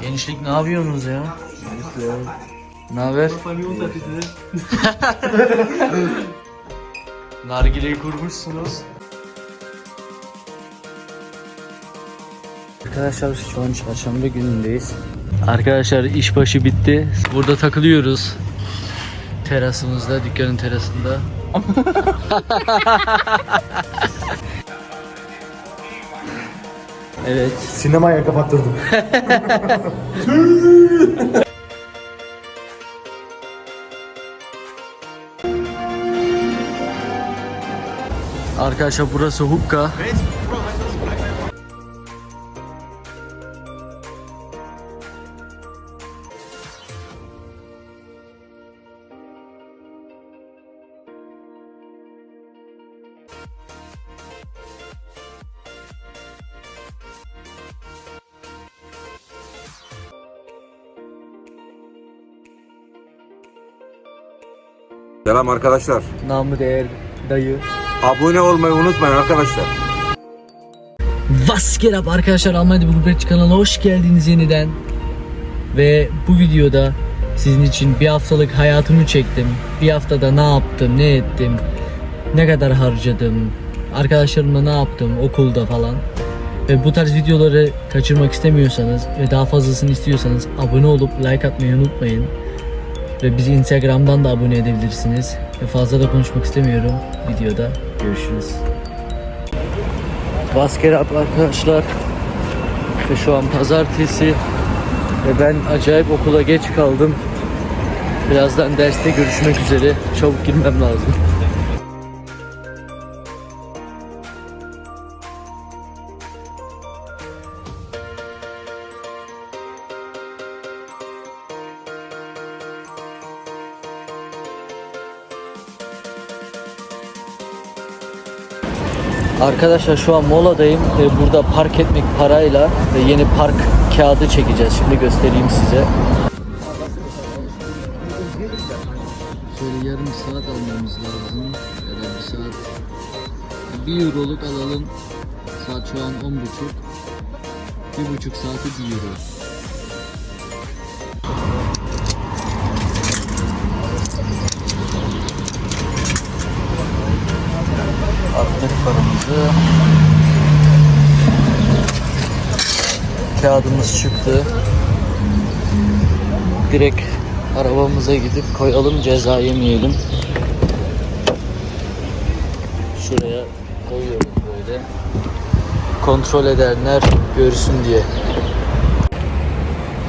Gençlik ne yapıyorsunuz ya? Ne haber? Nargileyi kurmuşsunuz. Arkadaşlar şu an çarşamba günündeyiz. Arkadaşlar işbaşı bitti. Burada takılıyoruz. Terasımızda, dükkanın terasında. evet. Sinemaya kapattırdım. Arkadaşlar burası Hukka. Selam arkadaşlar. Namı değer dayı. Abone olmayı unutmayın arkadaşlar. Was geht up arkadaşlar Almanya'da bir gurbetçi kanalına hoş geldiniz yeniden. Ve bu videoda sizin için bir haftalık hayatımı çektim. Bir haftada ne yaptım, ne ettim, ne kadar harcadım, arkadaşlarımla ne yaptım okulda falan. Ve bu tarz videoları kaçırmak istemiyorsanız ve daha fazlasını istiyorsanız abone olup like atmayı unutmayın. Ve bizi Instagram'dan da abone edebilirsiniz. Ve fazla da konuşmak istemiyorum. Videoda görüşürüz. Basket up arkadaşlar. Ve şu an pazartesi. Ve ben acayip okula geç kaldım. Birazdan derste görüşmek üzere. Çabuk girmem lazım. Arkadaşlar şu an moladayım burada park etmek parayla yeni park kağıdı çekeceğiz. Şimdi göstereyim size. Şöyle yarım saat almamız lazım. Ya da bir saat. Bir euroluk alalım. Saat şu an on buçuk. Bir buçuk saati bir euro. Kağıdımız çıktı. Direkt arabamıza gidip koyalım ceza yemeyelim. Şuraya koyuyoruz böyle. Kontrol edenler görsün diye.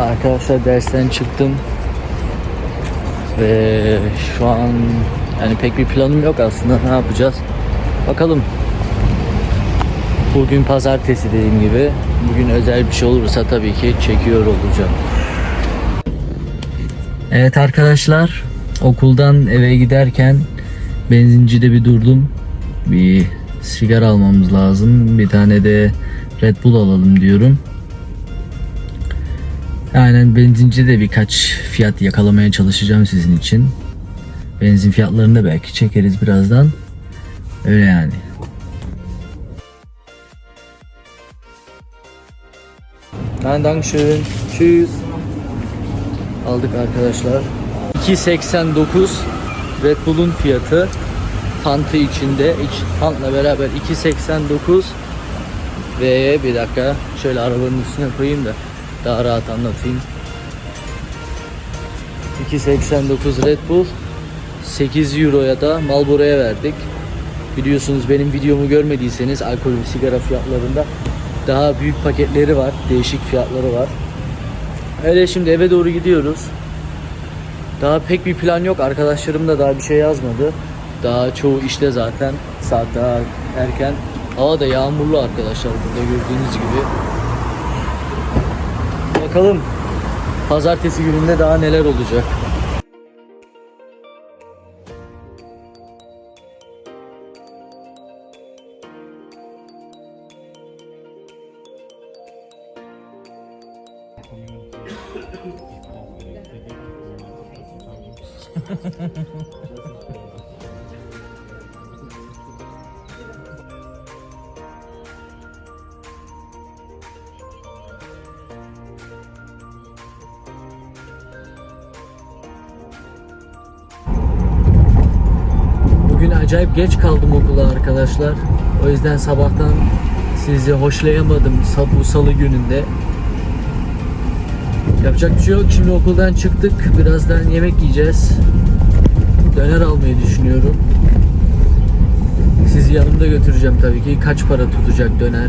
Arkadaşlar dersten çıktım. Ve şu an yani pek bir planım yok aslında. Ne yapacağız? Bakalım. Bugün pazartesi dediğim gibi. Bugün özel bir şey olursa tabii ki çekiyor olacağım. Evet arkadaşlar. Okuldan eve giderken benzincide bir durdum. Bir sigara almamız lazım. Bir tane de Red Bull alalım diyorum. Aynen benzincide birkaç fiyat yakalamaya çalışacağım sizin için. Benzin fiyatlarını da belki çekeriz birazdan. Öyle yani. Nein, Dankeschön. Tschüss. Aldık arkadaşlar. 2.89 Red Bull'un fiyatı. Fanta içinde. iç Fant'la beraber 2.89 ve bir dakika şöyle arabanın üstüne koyayım da daha rahat anlatayım. 2.89 Red Bull 8 Euro'ya da Marlboro'ya verdik. Biliyorsunuz benim videomu görmediyseniz alkol ve sigara fiyatlarında daha büyük paketleri var. Değişik fiyatları var. Öyle şimdi eve doğru gidiyoruz. Daha pek bir plan yok. Arkadaşlarım da daha bir şey yazmadı. Daha çoğu işte zaten. Saat daha erken. Hava da yağmurlu arkadaşlar burada gördüğünüz gibi. Bakalım pazartesi gününde daha neler olacak. Bugün acayip geç kaldım okula arkadaşlar. O yüzden sabahtan sizi hoşlayamadım bu salı gününde. Yapacak bir şey yok. Şimdi okuldan çıktık. Birazdan yemek yiyeceğiz. Döner almayı düşünüyorum. Sizi yanımda götüreceğim tabii ki. Kaç para tutacak döner?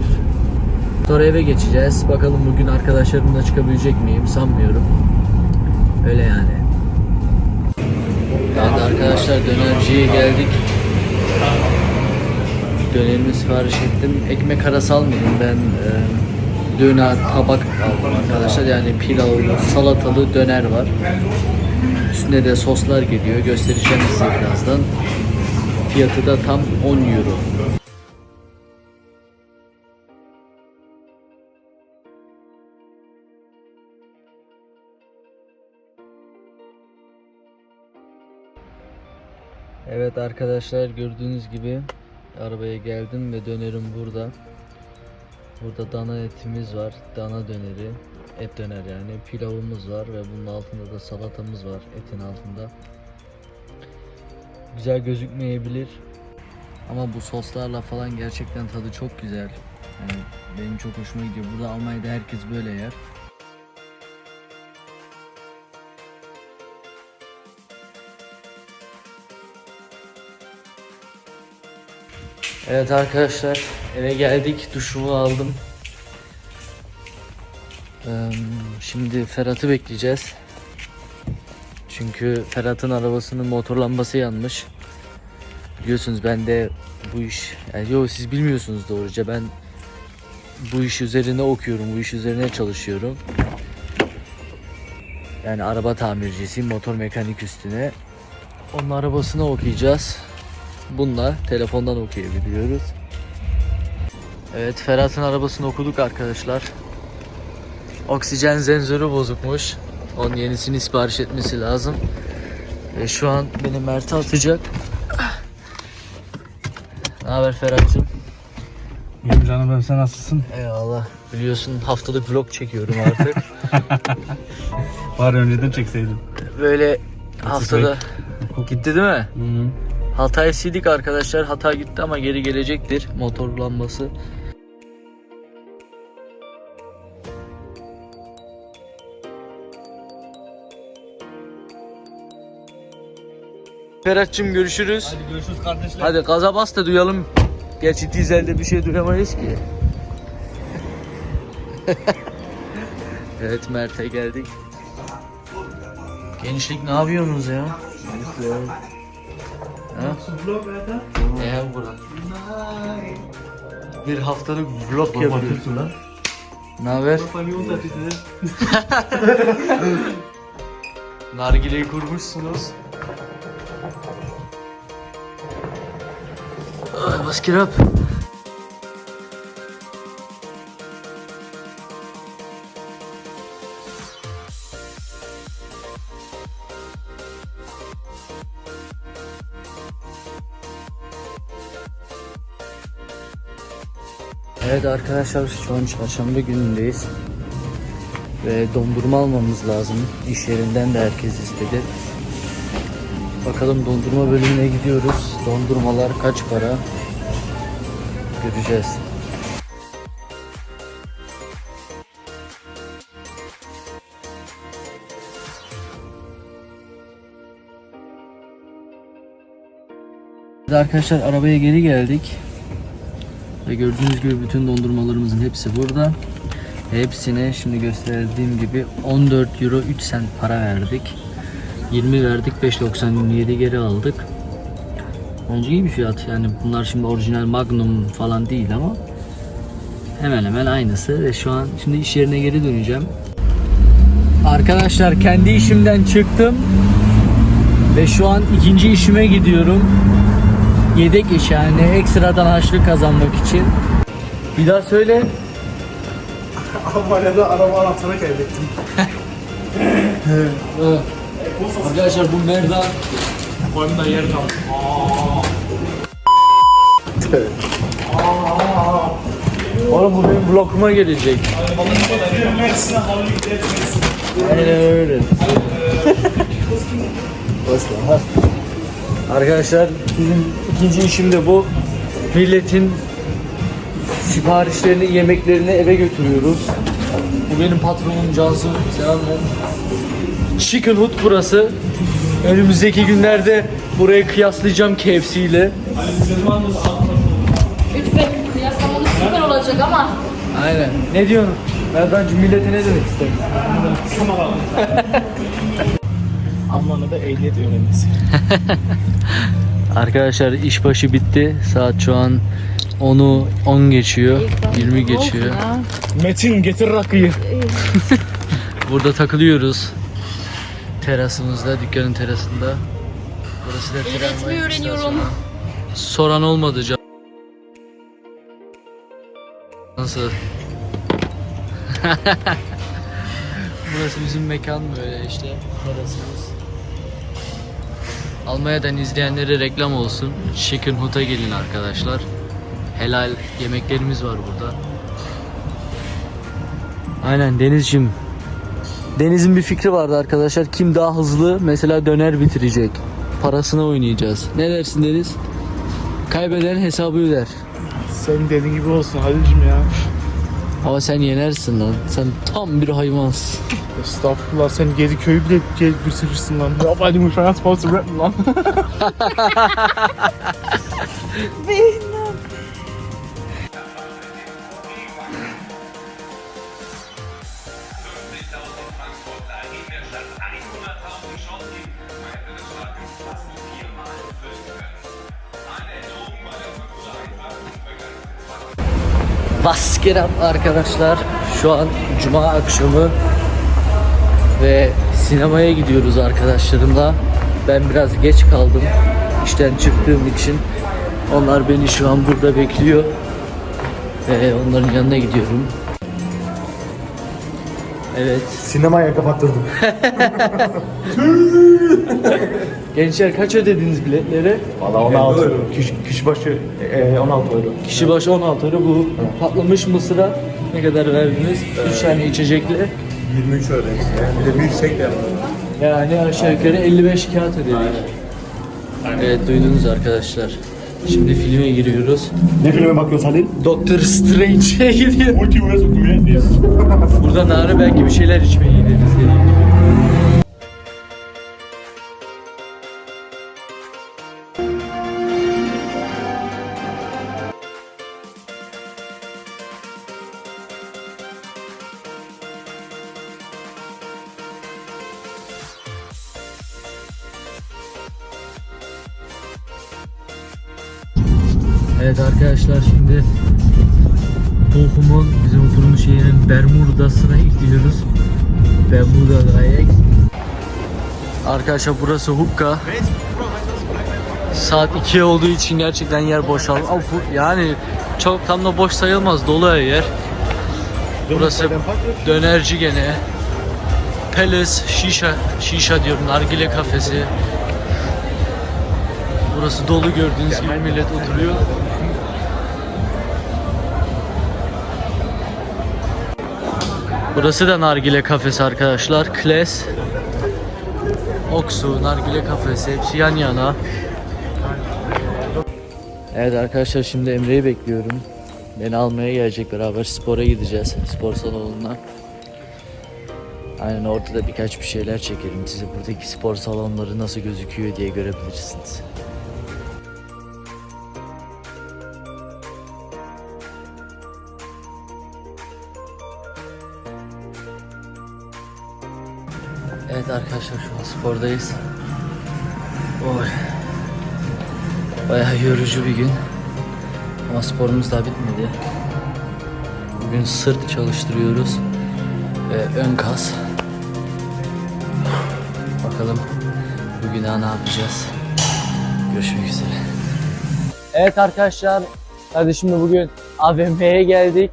Sonra eve geçeceğiz. Bakalım bugün arkadaşlarımla çıkabilecek miyim? Sanmıyorum. Öyle yani. Evet arkadaşlar dönerciye geldik. Dönerimi sipariş ettim. Ekmek arası almadım ben. E, döner tabak aldım arkadaşlar. Yani pilavlı, salatalı döner var. Üstüne de soslar geliyor. Göstereceğim size birazdan. Fiyatı da tam 10 euro. Evet arkadaşlar gördüğünüz gibi arabaya geldim ve dönerim burada. Burada dana etimiz var. Dana döneri. Et döner yani. Pilavımız var ve bunun altında da salatamız var etin altında. Güzel gözükmeyebilir. Ama bu soslarla falan gerçekten tadı çok güzel. Yani benim çok hoşuma gidiyor. Burada Almanya'da herkes böyle yer. Evet arkadaşlar eve geldik duşumu aldım. Şimdi Ferhat'ı bekleyeceğiz. Çünkü Ferhat'ın arabasının motor lambası yanmış. Biliyorsunuz ben de bu iş yani yo siz bilmiyorsunuz doğruca ben bu iş üzerine okuyorum, bu iş üzerine çalışıyorum. Yani araba tamircisiyim, motor mekanik üstüne. Onun arabasını okuyacağız. Bununla telefondan okuyabiliyoruz. Evet Ferhat'ın arabasını okuduk arkadaşlar. Oksijen sensörü bozukmuş. Onun yenisini sipariş etmesi lazım. Ve şu an beni Mert'e atacak. Ne haber Ferhat'cığım? İyiyim canım benim sen nasılsın? Eyvallah. Biliyorsun haftalık vlog çekiyorum artık. Var önceden çekseydim. Böyle haftada gitti değil mi? Hı -hı. Hatay'ı sildik arkadaşlar. Hata gitti ama geri gelecektir. Motor lambası. Ferhat'cığım görüşürüz. Hadi görüşürüz kardeşler. Hadi gaza bas da duyalım. Gerçi dizelde bir şey duyamayız ki. evet Mert'e geldik. Gençlik ne yapıyorsunuz ya? Ha? Ne burada? Bir haftalık vlog yapıyoruz. lan. Ne haber? Nargileyi kurmuşsunuz. Ay, Was geht Evet arkadaşlar şu an çarşamba günündeyiz. Ve dondurma almamız lazım. İş yerinden de herkes istedi. Bakalım dondurma bölümüne gidiyoruz. Dondurmalar kaç para? Göreceğiz. Arkadaşlar arabaya geri geldik. Ve gördüğünüz gibi bütün dondurmalarımızın hepsi burada. Hepsine şimdi gösterdiğim gibi 14 euro 3 sent para verdik. 20 verdik 5.97 geri aldık. Bence iyi bir fiyat yani bunlar şimdi orijinal Magnum falan değil ama hemen hemen aynısı ve şu an şimdi iş yerine geri döneceğim. Arkadaşlar kendi işimden çıktım ve şu an ikinci işime gidiyorum. Yedek iş yani ekstradan harçlık kazanmak için. Bir daha söyle. Almanya'da araba anahtarı kaybettim. Arkadaşlar bu Merdan Boynumda yer kaldı. Oğlum bu benim blokuma gelecek. Aynen öyle. Arkadaşlar bizim İkinci işim de bu. Milletin siparişlerini, yemeklerini eve götürüyoruz. Bu benim patronum Cansu. Selam ver. Chicken Hut burası. Önümüzdeki günlerde burayı kıyaslayacağım KFC ile. Lütfen kıyaslamanız süper olacak ama Aynen. Ne diyorsun? Merdancığım millete ne demek istersin? Amman'a da ehliyet öğrenmesi. Arkadaşlar işbaşı bitti. Saat şu an 10'u 10 geçiyor. 20 geçiyor. Metin getir rakıyı. Burada takılıyoruz. Terasımızda, dükkanın terasında. Burası da tramvay öğreniyorum. Soran olmadı can. Nasıl? Burası bizim mekan böyle işte. Terasımız. Almanya'dan izleyenlere reklam olsun. Chicken Hut'a gelin arkadaşlar. Helal yemeklerimiz var burada. Aynen Denizciğim. Deniz'in bir fikri vardı arkadaşlar. Kim daha hızlı mesela döner bitirecek. Parasına oynayacağız. Ne dersin Deniz? Kaybeden hesabı öder. Senin dediğin gibi olsun Halil'cim ya. Ama sen yenersin lan. Sen tam bir hayvansın. Estağfurullah sen geri köyü bile geri bitirirsin lan. Ya Halil'im şu an sponsor rap lan? Up arkadaşlar? Şu an cuma akşamı ve sinemaya gidiyoruz arkadaşlarımla. Ben biraz geç kaldım işten çıktığım için. Onlar beni şu an burada bekliyor. Ve onların yanına gidiyorum. Evet. Sinemaya kapattırdım. Gençler kaç ödediniz biletleri? Valla 16 kişi, kişi başı e, 16 euro. Kişi başı 16 euro bu patlamış mısıra ne kadar verdiniz? 3 tane içecekle 23 öyle. Bir de bir şey de yani aşağı yukarı 55 kağıt ödedik. Evet duydunuz arkadaşlar. Şimdi filme giriyoruz. Ne filme bakıyorsun Halil? Doctor Strange'e gidiyor. Multiverse of Madness. Burada Nare belki bir şeyler içmeye gideriz dediğim gibi. Bermuda'sına gidiyoruz. Bermuda'ya. Arkadaşlar burası Hukka. Saat 2 olduğu için gerçekten yer bu- Yani çok tam da boş sayılmaz dolu yer. Burası dönerci gene. Palace, şişa, şişa diyorum, nargile kafesi. Burası dolu gördüğünüz gibi millet oturuyor. Burası da nargile kafesi arkadaşlar. Kles, Oksu, nargile kafesi hepsi yan yana. Evet arkadaşlar şimdi Emre'yi bekliyorum. Beni almaya gelecek beraber spora gideceğiz. Spor salonuna. Aynen orada da birkaç bir şeyler çekelim. Size buradaki spor salonları nasıl gözüküyor diye görebilirsiniz. Spordayız. Oy. Bayağı yorucu bir gün. Ama sporumuz daha bitmedi. Bugün sırt çalıştırıyoruz. Ve ön kas. Bakalım bugün daha ne yapacağız. Görüşmek üzere. Evet arkadaşlar. Kardeşimle bugün AVM'ye geldik.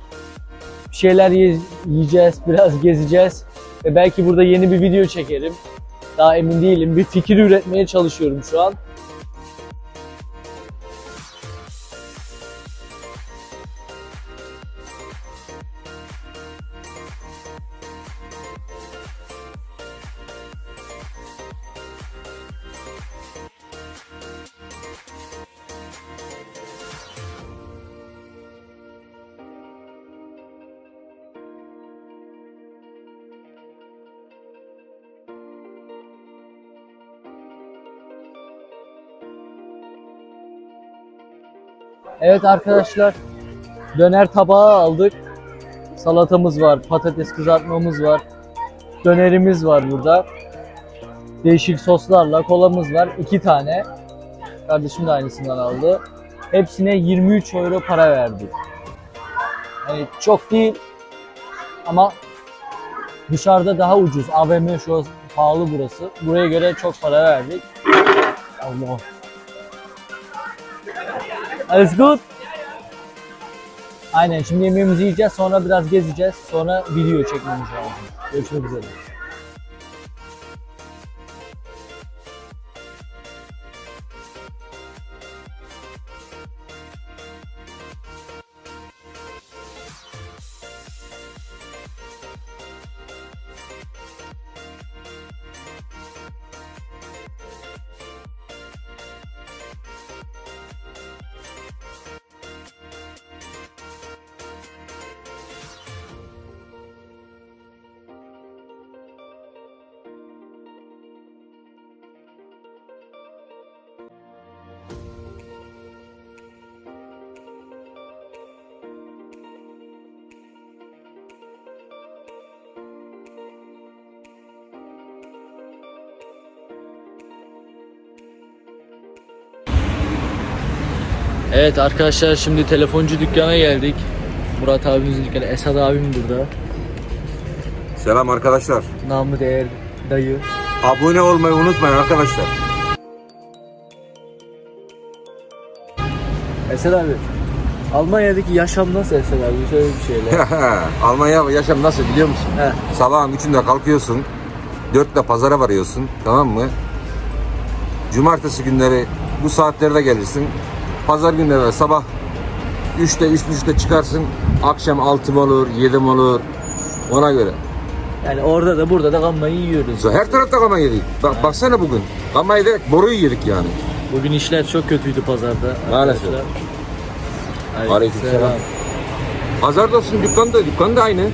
Bir şeyler ye- yiyeceğiz, biraz gezeceğiz. Ve belki burada yeni bir video çekerim. Daha emin değilim. Bir fikir üretmeye çalışıyorum şu an. Evet arkadaşlar. Döner tabağı aldık. Salatamız var, patates kızartmamız var. Dönerimiz var burada. Değişik soslarla kolamız var. iki tane. Kardeşim de aynısından aldı. Hepsine 23 euro para verdik. Yani çok değil ama dışarıda daha ucuz. AVM şu pahalı burası. Buraya göre çok para verdik. Allah. Alles gut? Aynen şimdi yemeğimizi yiyeceğiz sonra biraz gezeceğiz sonra video çekmemiz lazım. Görüşmek üzere. Evet arkadaşlar şimdi telefoncu dükkana geldik. Murat abimizin dükkanı. Esad abim burada. Selam arkadaşlar. Namı değer dayı. Abone olmayı unutmayın arkadaşlar. Esad abi. Almanya'daki yaşam nasıl Esad abi? Şöyle bir şeyler. Almanya yaşam nasıl biliyor musun? Heh. Sabahın üçünde kalkıyorsun. Dörtte pazara varıyorsun. Tamam mı? Cumartesi günleri bu saatlerde gelirsin. Pazar günleri sabah 3'te 3.30'da çıkarsın. Akşam 6 olur, 7 olur. Ona göre. Yani orada da burada da gammayı yiyoruz. Her tarafta kama yedik. Bak, baksana bugün. Kamayı direkt boruyu yedik yani. Bugün işler çok kötüydü pazarda. Maalesef. Aleykümselam. Pazarda olsun dükkanda, dükkan da aynı.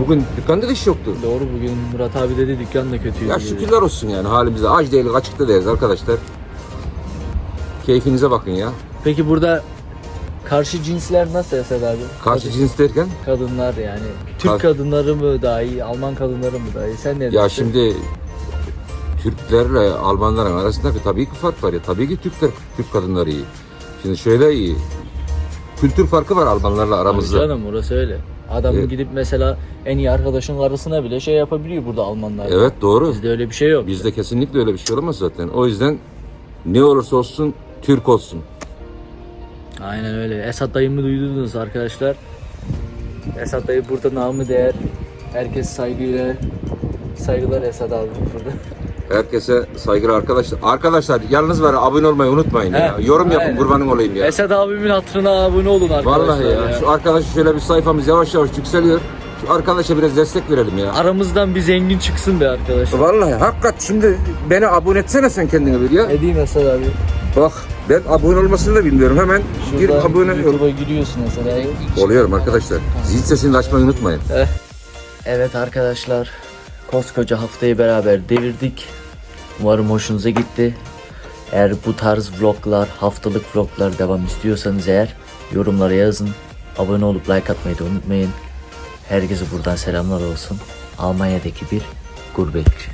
Bugün dükkanda da iş yoktu. Doğru bugün Murat abi dedi dükkan da kötüydü. Ya şükürler olsun yani halimize. Aç değiliz, açıkta değiliz arkadaşlar. Keyfinize bakın ya. Peki burada karşı cinsler nasıl Esad abi? Karşı Kadın- cins derken? kadınlar yani. Türk Kar- kadınları mı daha iyi, Alman kadınları mı daha iyi? Sen ne Ya diyorsun? şimdi Türklerle Almanların arasındaki tabii ki fark var ya. Tabii ki Türkler, Türk kadınları iyi. Şimdi şöyle iyi. Kültür farkı var Almanlarla Tabii aramızda. canım orası öyle. Adam Evet. gidip mesela en iyi arkadaşın karısına bile şey yapabiliyor burada Almanlar. Evet doğru. Bizde öyle bir şey yok. Bizde kesinlikle öyle bir şey olamaz zaten. O yüzden ne olursa olsun Türk olsun. Aynen öyle. Esat dayımı duydunuz arkadaşlar. Esat dayı burada namı değer. Herkes saygıyla saygılar Esat abi burada. Herkese saygılar arkadaşlar. Arkadaşlar yalnız var abone olmayı unutmayın ya. He, Yorum yapın aynen. kurbanın olayım ya. Esat abimin hatırına abone olun arkadaşlar. Vallahi ya. Şu arkadaşı şöyle bir sayfamız yavaş yavaş yükseliyor. Şu arkadaşa biraz destek verelim ya. Aramızdan bir zengin çıksın be arkadaşlar. Vallahi hakikat şimdi beni abone etsene sen kendine bir ya. Edeyim Esat abi. Bak ben abone olmasını da bilmiyorum. Hemen gir Şuradan abone ol. YouTube'a giriyorsun mesela. Oluyorum arkadaşlar. Zil sesini açmayı unutmayın. Evet arkadaşlar. Koskoca haftayı beraber devirdik. Umarım hoşunuza gitti. Eğer bu tarz vloglar, haftalık vloglar devam istiyorsanız eğer yorumlara yazın. Abone olup like atmayı da unutmayın. Herkese buradan selamlar olsun. Almanya'daki bir gurbetçi.